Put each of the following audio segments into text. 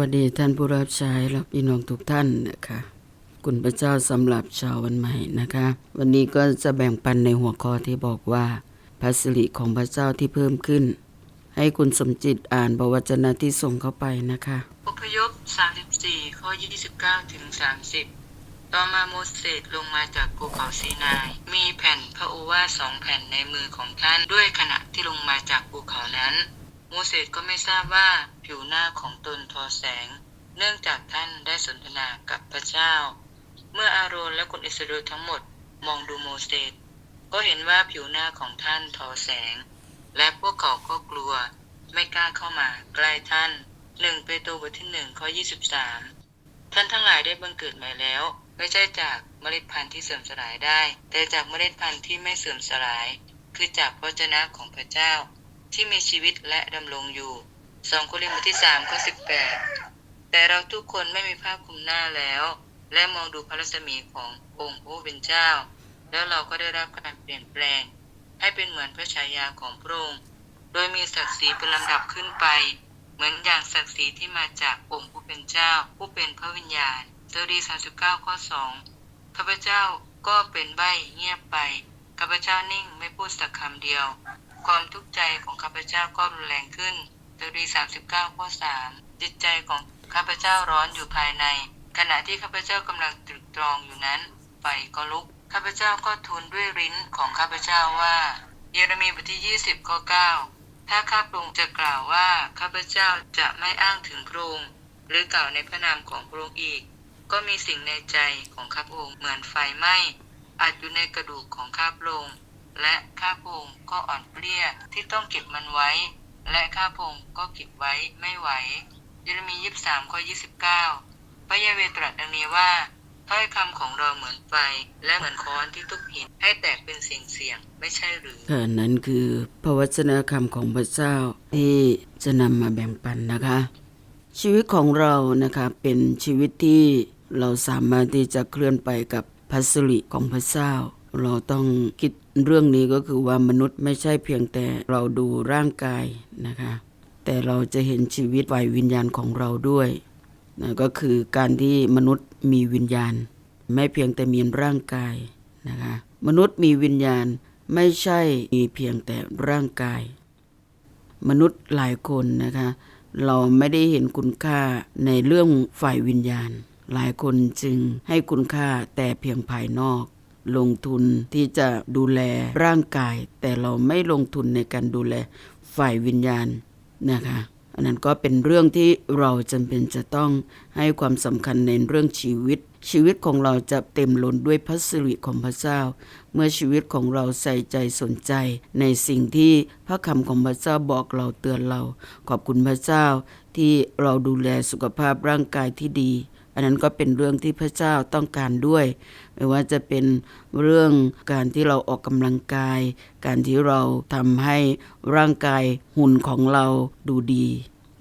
วัสดีท่านผู้รับใช้และพี่น้องทุกท่านนะคะคุณพระเจ้าสำหรับชาววันใหม่นะคะ วันนี้ก็จะแบ่งปันในหัวข้อที่บอกว่าพระสิริของพระเจ้าที่เพิ่มขึ้น ให้คุณสมจิตอ่านพระวจนะที่ส่งเข้าไปนะคะอพยพ 34 ข้อ 29 ถึง 30 ต่อมาโมเสสลงมาจากภูเขาซีนาย มีแผ่นพระโอวาสองแผ่นในมือของท่านด้วยขณะที่ลงมาจากภูเขานั้น โมเสสก็ไม่ทราบว่าผิวหน้าของตนทอแสง เนื่องจากท่านได้สนทนากับพระเจ้า เมื่ออาโรนและคนอิสราเอลทั้งหมดมองดูโมเสสก็เห็นว่าผิวหน้าของท่านทอแสง และพวกเขาก็กลัว ไม่กล้าเข้ามาใกล้ท่านหนึ่งเปโตรบทที่หนึ่งข้อยี่สิบสามท่านทั้งหลายได้บังเกิดใหม่แล้ว ไม่ใช่จากเมล็ดพันธุ์ที่เสื่อมสลายได้ แต่จากเมล็ดพันธุ์ที่ไม่เสื่อมสลาย คือจากพระวจนะของพระเจ้า ที่มีชีวิตและดำรงอยู่สองโครินธ์บทที่สามข้อสิบแปดแต่เราทุกคนไม่มีผ้าคลุมหน้าแล้ว และมองดูพระรัศมีขององค์พระผู้เป็นเจ้า แล้วเราก็ได้รับการเปลี่ยนแปลง ให้เป็นเหมือนพระฉายาของพระองค์โดยมีศักดิ์ศรีเป็นลำดับขึ้นไป เหมือนอย่างศักดิ์ศรีที่มาจากองค์ผู้เป็นเจ้า ผู้เป็นพระวิญญาณเซรี39ข้อ2ข้าพเจ้าก็เป็นใบเงียบไปข้าพเจ้านิ่งไม่พูดสักคำเดียว ความทุกข์ใจของข้าพเจ้าก็รุนแรงขึ้นเซรี39ข้อ3จิตใจของข้าพเจ้าร้อนอยู่ภายใน ขณะที่ข้าพเจ้ากำลังตรึกตรองอยู่นั้น ไฟก็ลุก ข้าพเจ้าก็ทูลด้วยริ้นของข้าพเจ้าว่า เยเรมีบทที่20ข้อ9ถ้าข้าพระองค์จะกล่าวว่าข้าพเจ้าจะไม่อ้างถึงพระองค์หรือกล่าวในพระนามของพระองค์อีก ก็มีสิ่งในใจของข้าพระองค์เหมือนไฟไหม้อาจอยู่ในกระดูกของข้าพระองค์ และข้าพงก็อ่อนเปลี้ยที่ต้องเก็บมันไว้ และข้าพงก็เก็บไว้ไม่ไหว เยเรมี23ข้อ29พระยาเวตรัสดังนี้ว่าถ้อยคำของเราเหมือนไฟและเหมือนค้อนที่ทุบหินให้แตกเป็นเสียงเสียงไม่ใช่หรือค่ะนั้นคือพระวจนะคำของพระเจ้าที่จะนำมาแบ่งปันนะคะ ชีวิตของเรานะคะเป็นชีวิตที่เราสามารถที่จะเคลื่อนไปกับพัสริของพระเจ้า เราต้องคิด เรื่องนี้ก็คือว่ามนุษย์ไม่ใช่เพียงแต่เราดูร่างกายนะคะ แต่เราจะเห็นชีวิตฝ่ายวิญญาณของเราด้วยนะก็คือการที่มนุษย์มีวิญญาณ ไม่เพียงแต่มีร่างกายนะคะมนุษย์มีวิญญาณไม่ใช่มีเพียงแต่ร่างกาย มนุษย์หลายคนนะคะ เราไม่ได้เห็นคุณค่าในเรื่องฝ่ายวิญญาณ หลายคนจึงให้คุณค่าแต่เพียงภายนอก ลงทุนที่จะดูแลร่างกาย แต่เราไม่ลงทุนในการดูแลฝ่ายวิญญาณนะคะอันนั้นก็เป็นเรื่องที่เราจำเป็นจะต้องให้ความสำคัญในเรื่องชีวิต ชีวิตของเราจะเต็มล้นด้วยพระสิริของพระเจ้า เมื่อชีวิตของเราใส่ใจสนใจ ในสิ่งที่พระคำของพระเจ้าบอกเราเตือนเรา ขอบคุณพระเจ้าที่เราดูแลสุขภาพร่างกายที่ดี อันนั้นก็เป็นเรื่องที่พระเจ้าต้องการด้วย ไม่ว่าจะเป็นเรื่องการที่เราออกกำลังกาย การที่เราทำให้ร่างกายหุ่นของเราดูดี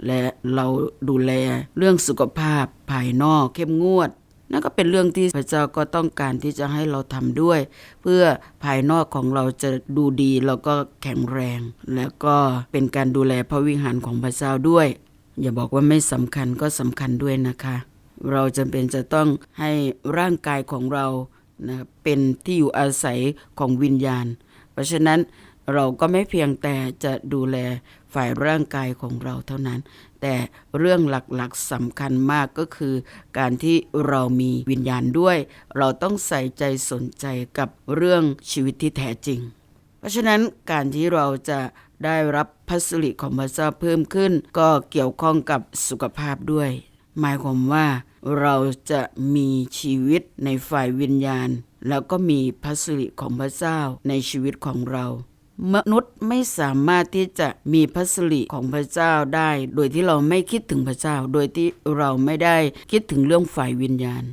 และเราดูแลเรื่องสุขภาพภายนอกเข้มงวดนั่นก็เป็นเรื่องที่พระเจ้าก็ต้องการที่จะให้เราทำด้วย เพื่อภายนอกของเราจะดูดีแล้วก็แข็งแรง แล้วก็เป็นการดูแลพระวิหารของพระเจ้าด้วย อย่าบอกว่าไม่สำคัญก็สำคัญด้วยนะคะ เราจำเป็นจะต้องให้ร่างกายของเรานะเป็นที่อยู่อาศัยของวิญญาณ เพราะฉะนั้นเราก็ไม่เพียงแต่จะดูแลฝ่ายร่างกายของเราเท่านั้น แต่เรื่องหลักๆสำคัญมากก็คือ การที่เรามีวิญญาณด้วย เราต้องใส่ใจสนใจกับเรื่องชีวิตที่แท้จริง เพราะฉะนั้นการที่เราจะได้รับพัสริของพระเจ้าเพิ่มขึ้น ก็เกี่ยวข้องกับสุขภาพด้วย หมายความว่า เราจะมีชีวิตในฝ่ายวิญญาณ แล้วก็มีพัสริของพระเจ้าในชีวิตของเรา มนุษย์ไม่สามารถที่จะมีพัสริของพระเจ้าได้ โดยที่เราไม่คิดถึงพระเจ้า โดยที่เราไม่ได้คิดถึงเรื่องฝ่ายวิญญาณ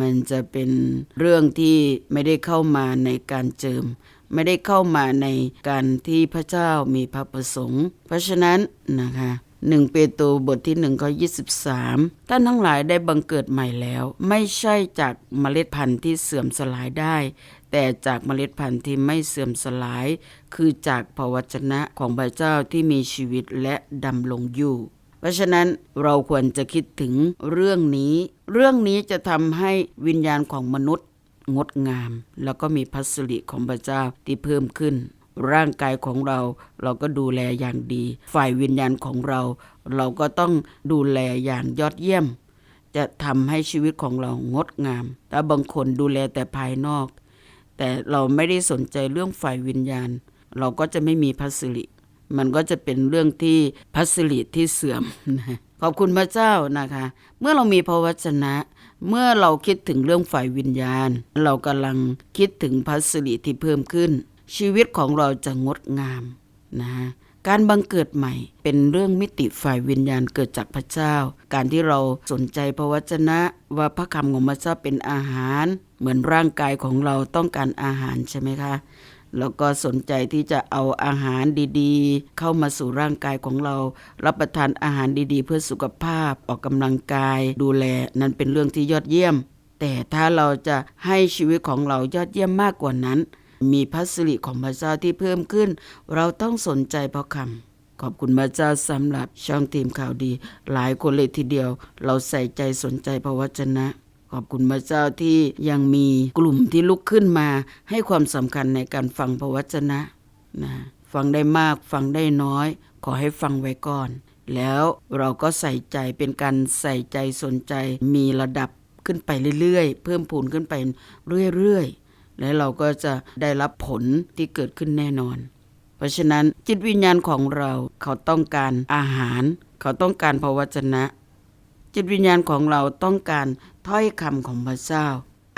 มันจะเป็นเรื่องที่ไม่ได้เข้ามาในการเจิมไม่ได้เข้ามาในการที่พระเจ้ามีพระประสงค์ เพราะฉะนั้นนะคะ หนึ่งเปโตรบทที่หนึ่งข้อยีท่านทั้งหลายได้บังเกิดใหม่แล้ว ไม่ใช่จากเมล็ดพันธุ์ที่เสื่อมสลายได้ แต่จากเมล็ดพันธุ์ที่ไม่เสื่อมสลาย คือจากพระวจนะของพระเจ้าที่มีชีวิตและดำรงอยู่ เพราะฉะนั้นเราควรจะคิดถึงเรื่องนี้ เรื่องนี้จะทำให้วิญญาณของมนุษย์ งดงาม แล้วก็มีพัสริของพระเจ้าที่เพิ่มขึ้น ร่างกายของเรา เราก็ดูแลอย่างดี ฝ่ายวิญญาณของเรา เราก็ต้องดูแลอย่างยอดเยี่ยม จะทำให้ชีวิตของเรางดงามถ้าบางคนดูแลแต่ภายนอก แต่เราไม่ได้สนใจเรื่องฝ่ายวิญญาณ เราก็จะไม่มีพัสริมันก็จะเป็นเรื่องที่พัสริที่เสื่อมขอบคุณพระเจ้านะคะ เมื่อเรามีพระวจนะ เมื่อเราคิดถึงเรื่องฝ่ายวิญญาณ เรากำลังคิดถึงพัสริที่เพิ่มขึ้น ชีวิตของเราจะงดงามนะการบังเกิดใหม่เป็นเรื่องมิติฝ่ายวิญญาณเกิดจากพระเจ้า การที่เราสนใจพระวจนะว่าพระคำของพระเจ้าเป็นอาหาร เหมือนร่างกายของเราต้องการอาหารใช่ไหมคะแล้วก็สนใจที่จะเอาอาหารดีๆ เข้ามาสู่ร่างกายของเรา รับประทานอาหารดีๆ เพื่อสุขภาพออกกำลังกาย ดูแลนั้นเป็นเรื่องที่ยอดเยี่ยม แต่ถ้าเราจะให้ชีวิตของเรายอดเยี่ยมมากกว่านั้น มีพัสริของพระเจ้าที่เพิ่มขึ้น เราต้องสนใจพระคำขอบคุณพระเจ้าสำหรับช่องทีมข่าวดี หลายคนเลยทีเดียว เราใส่ใจสนใจพระวจนะขอบคุณพระเจ้าที่ยังมีกลุ่มที่ลุกขึ้นมา ให้ความสำคัญในการฟังพระวจนะนะฟังได้มากฟังได้น้อย ขอให้ฟังไว้ก่อน แล้วเราก็ใส่ใจเป็นการใส่ใจสนใจมีระดับขึ้นไปเรื่อยๆ เพิ่มพูนขึ้นไปเรื่อยๆ และเราก็จะได้รับผลที่เกิดขึ้นแน่นอน เพราะฉะนั้นจิตวิญญาณของเราเขาต้องการอาหาร เขาต้องการพระวจนะ จิตวิญญาณของเราต้องการถ้อยคำของพระเจ้า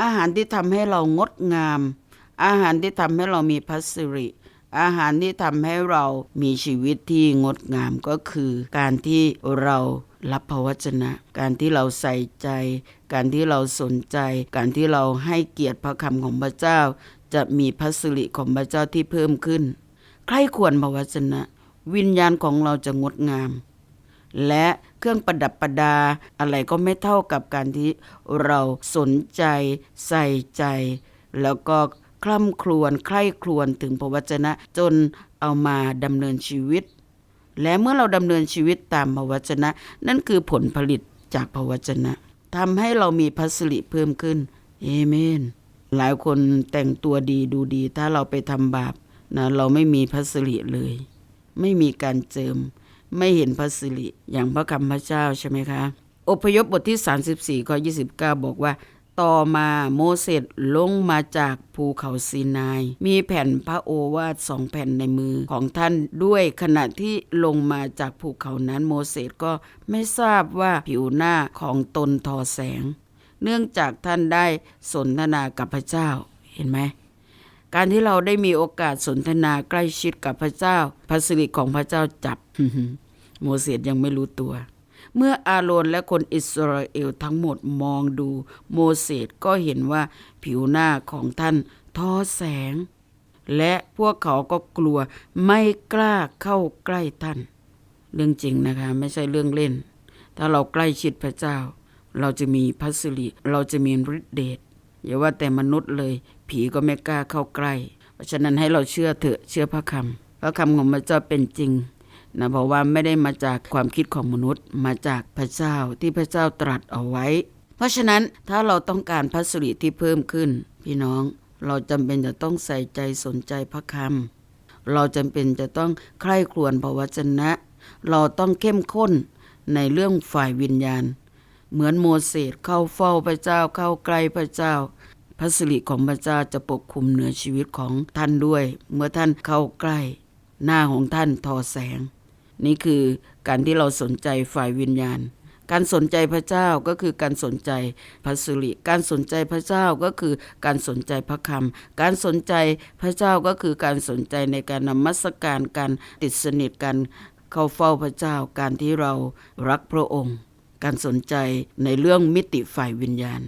อาหารที่ทำให้เรางดงาม อาหารที่ทำให้เรามีพัสริ อาหารที่ทำให้เรามีชีวิตที่งดงามก็คือ การที่เรา รับพระวจนะ การที่เราใส่ใจ การที่เราสนใจ การที่เราให้เกียรติพระคำของพระเจ้า จะมีพัสริของพระเจ้าที่เพิ่มขึ้น ใครควรพระวจนะ วิญญาณของเราจะงดงาม และเครื่องประดับประดาอะไรก็ไม่เท่ากับการที่เราสนใจ ใส่ใจ แล้วก็คล่ำครวญใคร่ครวญถึงพระวจนะจนเอามาดำเนินชีวิต และเมื่อเราดำเนินชีวิตตามพระวจนะ นั่นคือผลผลิตจากพระวจนะทำให้เรามีพัสริเพิ่มขึ้นเอเมน หลายคนแต่งตัวดีดูดี ถ้าเราไปทำบาปนะเราไม่มีพัสริเลย ไม่มีการเจิม ไม่เห็นพระสิริอย่างพระคำพระเจ้าใช่ไหมคะ อพยพบทที่ 34ข้อ29 บอกว่า ต่อมาโมเสสลงมาจากภูเขาซีนาย มีแผ่นพระโอวาทสองแผ่นในมือของท่านด้วยขณะที่ลงมาจากภูเขานั้นโมเสสก็ไม่ทราบว่าผิวหน้าของตนทอแสง เนื่องจากท่านได้สนทนากับพระเจ้าเห็นไหมการที่เราได้มีโอกาสสนทนาใกล้ชิดกับพระเจ้าพระสิริของพระเจ้าจับโมเสสยังไม่รู้ตัว เมื่ออาโรนและคนอิสราเอลทั้งหมดมองดูโมเสสก็เห็นว่าผิวหน้าของท่านท้อแสง และพวกเขาก็กลัวไม่กล้าเข้าใกล้ท่าน เรื่องจริงนะคะไม่ใช่เรื่องเล่น ถ้าเราใกล้ชิดพระเจ้า เราจะมีพัสริเราจะมีฤทธิเดชอย่าว่าแต่มนุษย์เลย ผีก็ไม่กล้าเข้าใกล้ เพราะฉะนั้นให้เราเชื่อเถอะเชื่อพระคำพระคำของพระเจ้าเป็นจริง นะเพราะว่าไม่ได้มาจากความคิดของมนุษย์ มาจากพระเจ้าที่พระเจ้าตรัสเอาไว้ เพราะฉะนั้นถ้าเราต้องการพัสริที่เพิ่มขึ้น พี่น้องเราจำเป็นจะต้องใส่ใจสนใจพระคำเราจำเป็นจะต้องใคร่ครวญพระวจนะ เราต้องเข้มข้นในเรื่องฝ่ายวิญญาณ เหมือนโมเสสเข้าเฝ้าพระเจ้าเข้าใกล้พระเจ้าพระสิริของพระเจ้าจะปกคลุมเหนือชีวิตของท่านด้วย เมื่อท่านเข้าใกล้ หน้าของท่านทอแสง นี่คือการที่เราสนใจฝ่ายวิญญาณ การสนใจพระเจ้าก็คือการสนใจพระสิริ การสนใจพระเจ้าก็คือการสนใจพระคำการสนใจพระเจ้าก็คือการสนใจในการนมัสการการติดสนิทกันเข้าเฝ้าพระเจ้า การที่เรารักพระองค์ การสนใจในเรื่องมิติฝ่ายวิญญาณ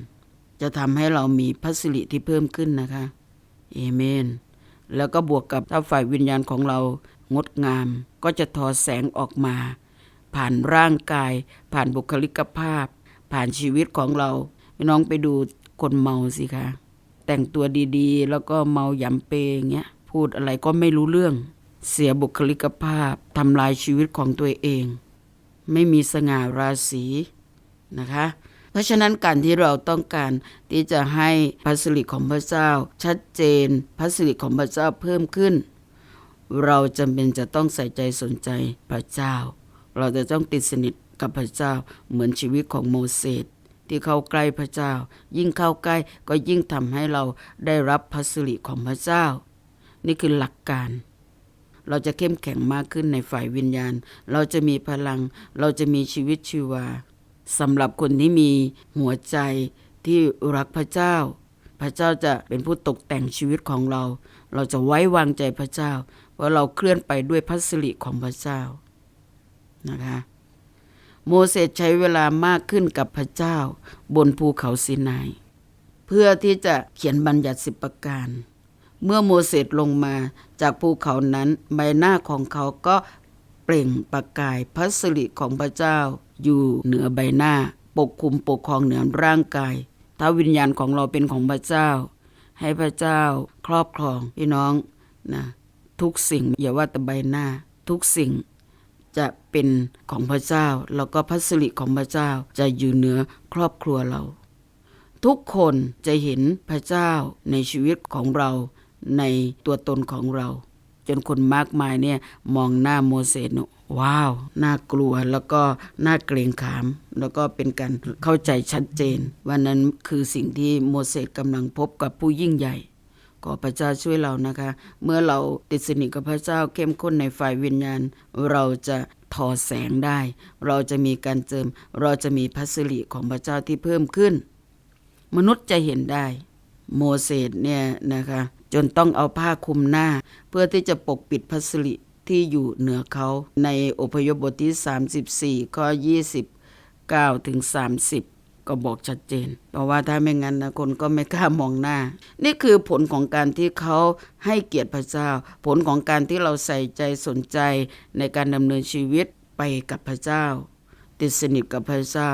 จะทำให้เรามีพัสริที่เพิ่มขึ้นนะคะเอเมนแล้วก็บวกกับถ้าฝ่ายวิญญาณของเรา งดงามก็จะทอแสงออกมา ผ่านร่างกาย ผ่านบุคลิกภาพ ผ่านชีวิตของเราพี่น้องไปดูคนเมาสิคะแต่งตัวดีๆ แล้วก็เมาหยำเปอย่างเงี้ยพูดอะไรก็ไม่รู้เรื่อง เสียบุคลิกภาพทำลายชีวิตของตัวเอง ไม่มีสง่าราศีนะคะ เพราะฉะนั้นการที่เราต้องการที่จะให้พระสิริของพระเจ้า ชัดเจนพระสิริของพระเจ้าเพิ่มขึ้น เราจำเป็นจะต้องใส่ใจสนใจพระเจ้า เราจะต้องติดสนิทกับพระเจ้าเหมือนชีวิตของโมเสสที่เข้าใกล้พระเจ้า ยิ่งเข้าใกล้ก็ยิ่งทำให้เราได้รับพระสิริของพระเจ้า นี่คือหลักการ เราจะเข้มแข็งมากขึ้นในฝ่ายวิญญาณ เราจะมีพลัง เราจะมีชีวิตชีวาสำหรับคนที่มีหัวใจที่รักพระเจ้า พระเจ้าจะเป็นผู้ตกแต่งชีวิตของเรา เราจะไว้วางใจพระเจ้า เพราะเราเคลื่อนไปด้วยพระสิริของพระเจ้านะคะโมเสสใช้เวลามากขึ้นกับพระเจ้าบนภูเขาซีนาย เพื่อที่จะเขียนบัญญัติสิบประการ เมื่อโมเสสลงมาจากภูเขานั้นใบหน้าของเขาก็เปล่งประกายพระสิริของพระเจ้าอยู่เหนือใบหน้า ปกคลุมปกครองเหนือร่างกาย ถ้าวิญญาณของเราเป็นของพระเจ้า ให้พระเจ้าครอบครองพี่น้องนะ ทุกสิ่งอย่าว่าแต่ใบหน้า ทุกสิ่งจะเป็นของพระเจ้า แล้วก็พระสิริของพระเจ้าจะอยู่เหนือครอบครัวเรา ทุกคนจะเห็นพระเจ้าในชีวิตของเราในตัวตนของเรา จนคนมากมายเนี่ยมองหน้าโมเสสว้าว น่ากลัวแล้วก็น่าเกรงขาม แล้วก็เป็นการเข้าใจชัดเจนว่านั้นคือสิ่งที่โมเสสกำลังพบกับผู้ยิ่งใหญ่ อพระเจ้าช่วยเรานะคะ เมื่อเราติดสนิทกับพระเจ้าเข้มข้นในฝ่ายวิญญาณ เราจะทอแสงได้ เราจะมีการเจิม เราจะมีพระสิริของพระเจ้าที่เพิ่มขึ้น มนุษย์จะเห็นได้ โมเสสเนี่ยนะคะ จนต้องเอาผ้าคลุมหน้า เพื่อที่จะปกปิดพระสิริที่อยู่เหนือเขาในอพยพบทที่ 34ข้อ29ถึง30 ก็บอกชัดเจน เพราะว่าถ้าไม่งั้นนะคนก็ไม่กล้ามองหน้า นี่คือผลของการที่เขาให้เกียรติพระเจ้า ผลของการที่เราใส่ใจสนใจในการดำเนินชีวิตไปกับพระเจ้า ติดสนิทกับพระเจ้า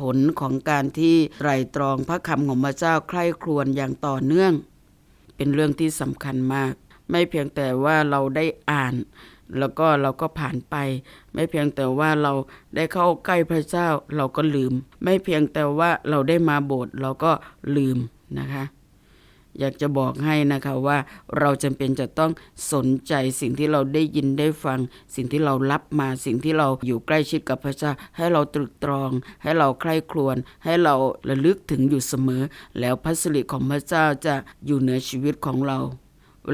ผลของการที่ไตรตรองพระคำของพระเจ้าใคร่ครวญอย่างต่อเนื่อง เป็นเรื่องที่สำคัญมาก ไม่เพียงแต่ว่าเราได้อ่าน แล้วก็เราก็ผ่านไป ไม่เพียงแต่ว่าเราได้เข้าใกล้พระเจ้าเราก็ลืม ไม่เพียงแต่ว่าเราได้มาโบสถ์เราก็ลืมนะคะอยากจะบอกให้นะคะว่าเราจำเป็นจะต้องสนใจสิ่งที่เราได้ยินได้ฟัง สิ่งที่เรารับมาสิ่งที่เราอยู่ใกล้ชิดกับพระเจ้า ให้เราตรึกตรอง ให้เราใคร่ครวญให้เราระลึกถึงอยู่เสมอ แล้วพระสิริของพระเจ้าจะอยู่เหนือชีวิตของเรา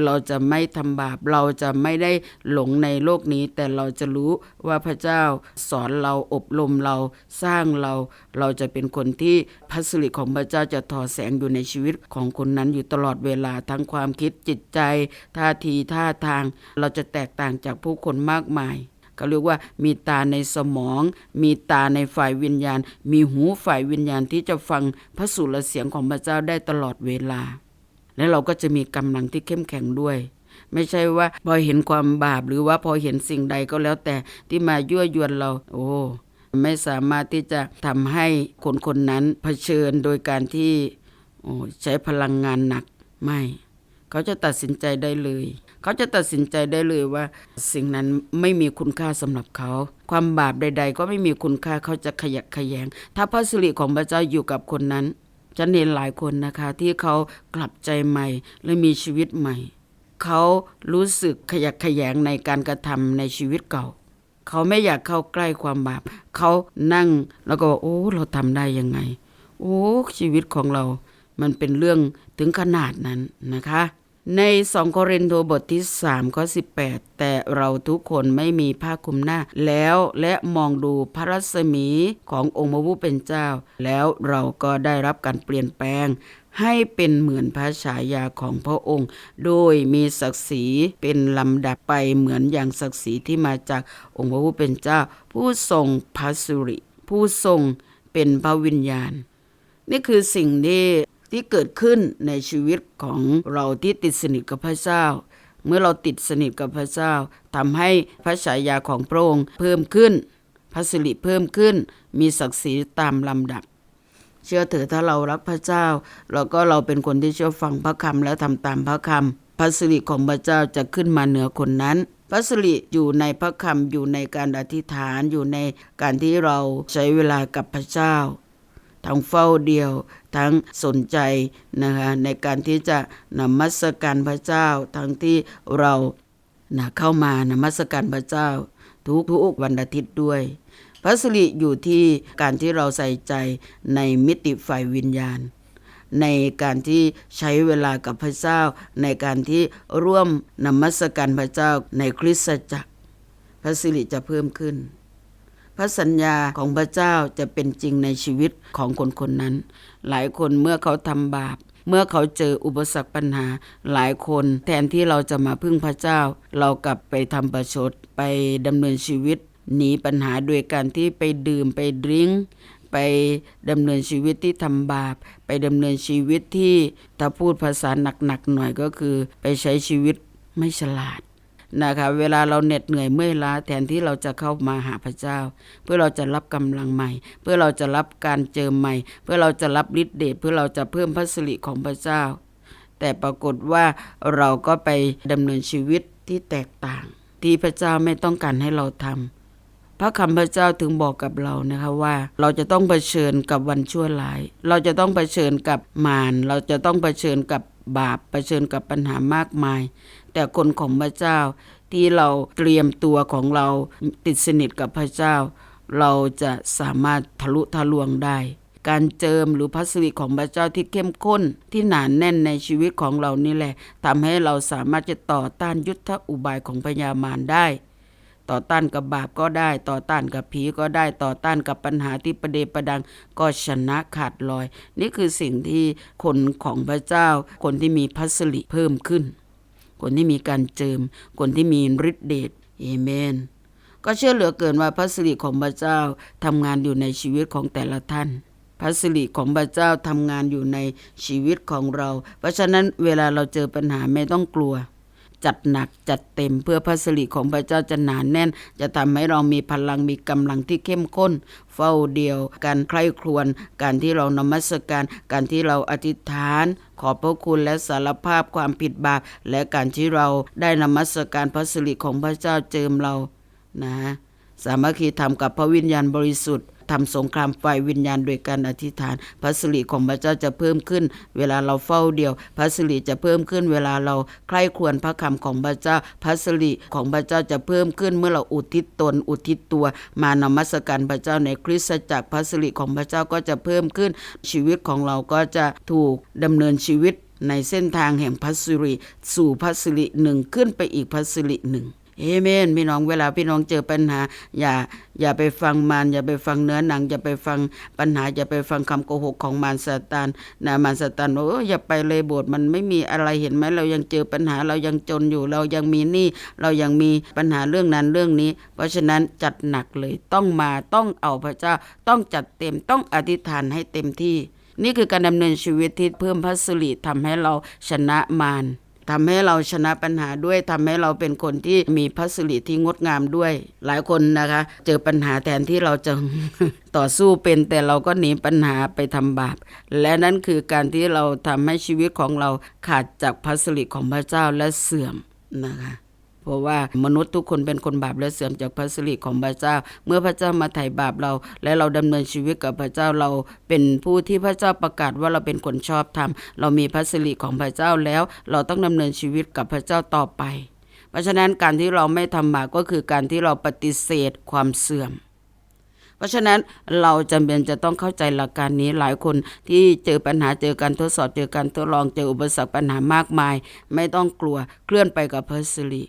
เราจะไม่ทำบาป เราจะไม่ได้หลงในโลกนี้ แต่เราจะรู้ว่าพระเจ้าสอนเราอบรมเราสร้างเรา เราจะเป็นคนที่พระสิริของพระเจ้าจะทอแสงอยู่ในชีวิตของคนนั้นอยู่ตลอดเวลาทั้งความคิดจิตใจ ท่าทีท่าทาง เราจะแตกต่างจากผู้คนมากมายเขาเรียกว่ามีตาในสมอง มีตาในฝ่ายวิญญาณ มีหูฝ่ายวิญญาณที่จะฟังพระสุรเสียงของพระเจ้าได้ตลอดเวลา และเราก็จะมีกำลังที่เข้มแข็งด้วย ไม่ใช่ว่าพอเห็นความบาปหรือว่าพอเห็นสิ่งใดก็แล้วแต่ที่มายั่วยวนเรา โอ้ไม่สามารถที่จะทำให้คนคนนั้นเผชิญโดยการที่โอ้ใช้พลังงานหนักไม่ เขาจะตัดสินใจได้เลย เขาจะตัดสินใจได้เลยว่า สิ่งนั้นไม่มีคุณค่าสำหรับเขา ความบาปใด ๆ ก็ไม่มีคุณค่าเขาจะขยักขยง ถ้าพระสิริของพระเจ้าอยู่กับคนนั้น ฉันเห็นหลายคนนะคะที่เขากลับใจใหม่ และมีชีวิตใหม่ เขารู้สึกขยักขยงในการกระทำในชีวิตเก่า เขาไม่อยากเข้าใกล้ความบาป เขานั่งแล้วก็บอกโอ้ เราทำได้ยังไง โอ้ชีวิตของเรา มันเป็นเรื่องถึงขนาดนั้นนะคะ ในสองโครินธ์บทที่3ข้อ18 แต่เราทุกคนไม่มีผ้าคลุมหน้า แล้วและมองดูพระรัศมีขององค์พระผู้เป็นเจ้า แล้วเราก็ได้รับการเปลี่ยนแปลง ให้เป็นเหมือนพระฉายาของพระองค์ โดยมีศักดิ์ศรีเป็นลำดับไปเหมือนอย่างศักดิ์ศรีที่มาจากองค์พระผู้เป็นเจ้า ผู้ทรงพระสุริ ผู้ทรงเป็นพระวิญญาณ นี่คือสิ่งที่ ที่เกิดขึ้นในชีวิตของเราที่ติดสนิทกับพระเจ้า เมื่อเราติดสนิทกับพระเจ้าทำให้พระฉายาของพระองค์เพิ่มขึ้นพระสิริเพิ่มขึ้น มีศักดิ์ศรีตามลำดับ เชื่อเถอถ้าเรารักพระเจ้าเราก็เราเป็นคนที่เชื่อฟังพระคำและทำตามพระคำพระสิริของพระเจ้าจะขึ้นมาเหนือคนนั้นพระสิริอยู่ในพระคำอยู่ในการอธิษฐานอยู่ในการที่เราใช้เวลากับพระเจ้า ทั้งเฝ้าเดียว ทั้งสนใจนะคะในการที่จะนมัสการพระเจ้า ทั้งที่เรานะเข้ามานมัสการพระเจ้า ทุกทุกวันอาทิตย์ด้วยพระสิริอยู่ที่การที่เราใส่ใจในมิติฝ่ายวิญญาณ ในการที่ใช้เวลากับพระเจ้า ในการที่ร่วมนมัสการพระเจ้าในคริสตจักร พระสิริจะเพิ่มขึ้น พระสัญญาของพระเจ้าจะเป็นจริงในชีวิตของคนคนนั้น หลายคนเมื่อเขาทำบาป เมื่อเขาเจออุปสรรคปัญหา หลายคนแทนที่เราจะมาพึ่งพระเจ้า เรากลับไปทำประชดไปดำเนินชีวิต หนีปัญหาโดยการที่ไปดื่มไปดริ้งไปดำเนินชีวิตที่ทำบาป ไปดำเนินชีวิตที่ถ้าพูดภาษาหนักๆหน่อยก็คือ ไปใช้ชีวิตไม่ฉลาด นะคะเวลาเราเหน็ดเหนื่อยเมื่อยล้าแทนที่เราจะเข้ามาหาพระเจ้า เพื่อเราจะรับกำลังใหม่ เพื่อเราจะรับการเจิมใหม่ เพื่อเราจะรับฤทธิ์เดชเพื่อเราจะเพิ่มพระสิริของพระเจ้า แต่ปรากฏว่าเราก็ไปดำเนินชีวิตที่แตกต่าง ที่พระเจ้าไม่ต้องการให้เราทำพระคำพระเจ้าถึงบอกกับเรานะคะว่า เราจะต้องเผชิญกับวันชั่วร้าย เราจะต้องเผชิญกับมาร เราจะต้องเผชิญกับบาปเผชิญกับปัญหามากมาย แต่คนของพระเจ้า ที่เราเตรียมตัวของเราติดสนิทกับพระเจ้า เราจะสามารถทะลุทะลวงได้ การเจิมหรือพระสิริของพระเจ้าที่เข้มข้นที่หนานแน่นในชีวิตของเรานี่แหละทำให้เราสามารถจะต่อต้านยุทธอุบายของพญามารได้ต่อต้านกับบาปก็ได้ ต่อต้านกับผีก็ได้ ต่อต้านกับปัญหาที่ประเดประดังก็ชนะขาดลอย นี่คือสิ่งที่คนของพระเจ้า คนที่มีพัสริเพิ่มขึ้น คนที่มีการเจิม คนที่มีฤทธิเดชเอเมน ก็เชื่อเหลือเกินว่าพระสิริของพระเจ้าทำงานอยู่ในชีวิตของแต่ละท่านพระสิริของพระเจ้าทำงานอยู่ในชีวิตของเรา เพราะฉะนั้นเวลาเราเจอปัญหาไม่ต้องกลัว จัดหนักจัดเต็มเพื่อพระสิริของพระเจ้าจะหนานแน่น จะทำให้เรามีพลังมีกำลังที่เข้มข้น เฝ้าเดียว การใคร่ครวญการที่เรานมัสการ การที่เราอธิษฐาน ขอพระคุณและสารภาพความผิดบาปและการที่เราได้นมัสการพระสิริของพระเจ้าเจิมเรานะสามัคคีทำกับพระวิญญาณบริสุทธิ์ ทำสงครามฝ่ายวิญญาณโดยการอธิษฐาน พระสิริของพระเจ้าจะเพิ่มขึ้น เวลาเราเฝ้าเดียว พระสิริจะเพิ่มขึ้น เวลาเราใคร่ครวญพระคำของพระเจ้า พระสิริของพระเจ้าจะเพิ่มขึ้น เมื่อเราอุทิศตนอุทิศตัว มานมัสการพระเจ้าในคริสตจักรพระสิริของพระเจ้าก็จะเพิ่มขึ้น ชีวิตของเราก็จะถูกดำเนินชีวิตในเส้นทางแห่งพระสิริ สู่พระสิริหนึ่งขึ้นไปอีกพระสิริหนึ่ง เอเมนพี่น้องเวลาพี่น้องเจอปัญหา อย่าอย่าไปฟังมารอย่าไปฟังเนื้อหนัง อย่าไปฟังปัญหา อย่าไปฟังคำโกหกของมารซาตานนะมารซาตานโอ้ยอย่าไปเลยโบสถ์มันไม่มีอะไรเห็นไหมเรายังเจอปัญหาเรายังจนอยู่เรายังมีหนี้เรายังมีปัญหาเรื่องนั้นเรื่องนี้ เพราะฉะนั้นจัดหนักเลยต้องมาต้องเอาพระเจ้าต้องจัดเต็มต้องอธิษฐานให้เต็มที่ นี่คือการดำเนินชีวิตที่เพิ่มพระสิริทำให้เราชนะมาร ทำให้เราชนะปัญหาด้วยทำให้เราเป็นคนที่มีพัสริที่งดงามด้วย หลายคนนะคะ เจอปัญหาแทนที่เราจะต่อสู้เป็นแต่เราก็หนีปัญหาไปทำบาป และนั่นคือการที่เราทำให้ชีวิตของเราขาดจากพัสริของพระเจ้าและเสื่อมนะคะ เพราะว่ามนุษย์ทุกคนเป็นคนบาปและเสื่อมจากพระสิริของพระเจ้า เมื่อพระเจ้ามาไถ่บาปเรา และเราดำเนินชีวิตกับพระเจ้าเราเป็นผู้ที่พระเจ้าประกาศว่าเราเป็นคนชอบธรรมเรามีพระสิริของพระเจ้าแล้ว เราต้องดำเนินชีวิตกับพระเจ้าต่อไป เพราะฉะนั้นการที่เราไม่ทำบาปก็คือการที่เราปฏิเสธความเสื่อมเพราะฉะนั้นเราจำเป็นจะต้องเข้าใจหลักการนี้หลายคนที่เจอปัญหาเจอการทดสอบเจอการทดลองเจออุปสรรคปัญหามากมาย ไม่ต้องกลัวเคลื่อนไปกับพระสิริ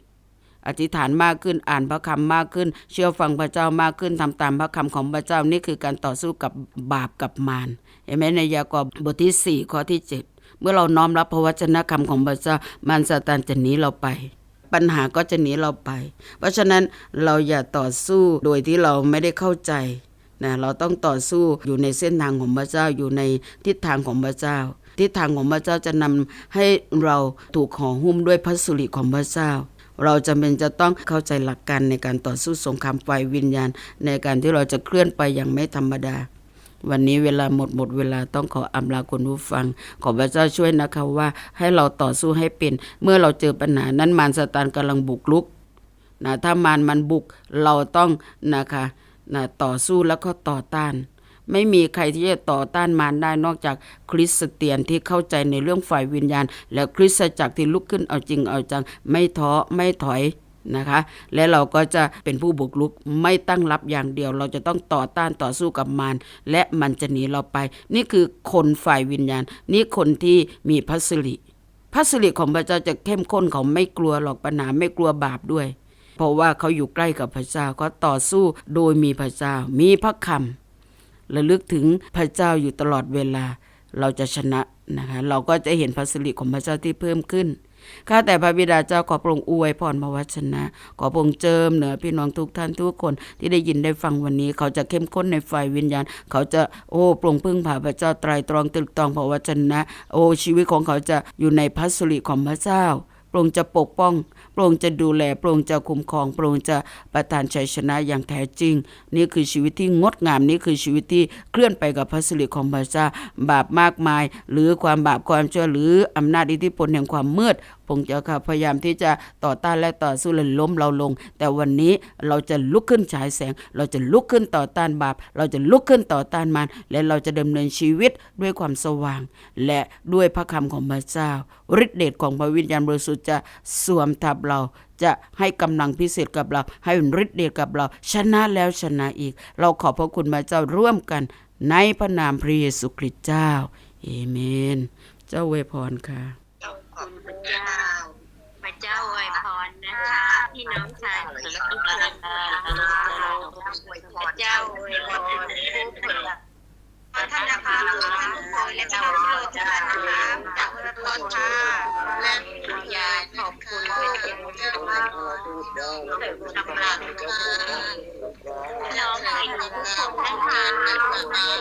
อธิษฐานมากขึ้นอ่านพระคำมากขึ้น เชื่อฟังพระเจ้ามากขึ้นทำตามพระคำของพระเจ้านี่คือการต่อสู้กับบาปกับมารเห็นไหมในยากอบบทที่ 4 ข้อที่ 7 เมื่อเราน้อมรับพระวจนะคำของพระเจ้ามารซาตานจะหนีเราไป ปัญหาก็จะหนีเราไป เพราะฉะนั้นเราอย่าต่อสู้โดยที่เราไม่ได้เข้าใจนะเราต้องต่อสู้อยู่ในเส้นทางของพระเจ้าอยู่ในทิศทางของพระเจ้า ทิศทางของพระเจ้าจะนำให้เราถูกห่อหุ้มด้วยพระสุริของพระเจ้า เราจำเป็นจะต้องเข้าใจหลักการในการต่อสู้สงครามไฟวิญญาณ ในการที่เราจะเคลื่อนไปอย่างไม่ธรรมดา วันนี้เวลาหมดหมดเวลาต้องขออำลาคุณผู้ฟัง ขอพระเจ้าช่วยนะคะว่าให้เราต่อสู้ให้เป็น เมื่อเราเจอปัญหานั้นมารซาตานกำลังบุกลุกนะถ้ามารมันบุกเราต้องนะคะนะต่อสู้แล้วก็ต่อต้าน ไม่มีใครที่จะต่อต้านมารได้นอกจากคริสเตียนที่เข้าใจในเรื่องฝ่ายวิญญาณ และคริสตจักรที่ลุกขึ้นเอาจริงเอาจัง ไม่ท้อไม่ถอยนะคะ และเราก็จะเป็นผู้บุกรุกไม่ตั้งรับอย่างเดียว เราจะต้องต่อต้านต่อสู้กับมารและมันจะหนีเราไป นี่คือคนฝ่ายวิญญาณ นี่คนที่มีพัสริพระสิริของพระเจ้าจะเข้มข้นเขาไม่กลัวหรอกปัญหาไม่กลัวบาปด้วย เพราะว่าเขาอยู่ใกล้กับพระเจ้าเขาต่อสู้โดยมีพระเจ้ามีพระคำ ระลึกถึงพระเจ้าอยู่ตลอดเวลา เราจะชนะนะคะเราก็จะเห็นพระสิริของพระเจ้าที่เพิ่มขึ้นข้าแต่พระบิดาเจ้าขอพระองค์อวยพรพระวจนะ ขอพระองค์เจิมเหนือพี่น้องทุกท่านทุกคนที่ได้ยินได้ฟังวันนี้ เขาจะเข้มข้นในฝ่ายวิญญาณ เขาจะโอ้ปร่งพึ่งพาพระเจ้าไตรตรองตึกตรองพระวจนะ โอ้ชีวิตของเขาจะอยู่ในพัสริของพระเจ้าพระองค์จะปกป้อง ระองค์จะดูแล พระองค์จะคุ้มครอง พระองค์จะประทานชัยชนะอย่างแท้จริง นี่คือชีวิตที่งดงาม นี่คือชีวิตที่เคลื่อนไปกับพระสิริของพระเจ้า บาปมากมาย หรือความบาปความชั่วหรืออำนาจอิทธิพลแห่งความมืด พงเจ้าค่ะพยายามที่จะต่อต้านและต่อสู้และล้มเราลง แต่วันนี้เราจะลุกขึ้นฉายแสง เราจะลุกขึ้นต่อต้านบาป เราจะลุกขึ้นต่อต้านมารและเราจะดำเนินชีวิตด้วยความสว่าง และด้วยพระคำของพระเจ้าฤทธิเดชของพระวิญญาณบริสุทธิ์จะสวมทับเราจะให้กำลังพิเศษกับเรา ให้ฤทธิ์เดชกับเรา ชนะแล้วชนะอีก เราขอบพระคุณพระเจ้าร่วมกัน ในพระนามพระเยซูคริสต์เจ้าเอเมน เจ้าเวพรค่ะ ขอบคุณเจ้าพระเจ้าอวยพรนะคะพี่น้องชายสุรคุณนะคะพระเจ้าอวยพรผู้ฝึกท่านนะคะแล้วก็ท่านผู้ป่และท่าน้องที่เราจะนะคะจากพระตนค่ะและคุณยายขอบคุณเป็นอย่างากมากเลยกำลังค่ะน้องไทยทุกคนนะคะ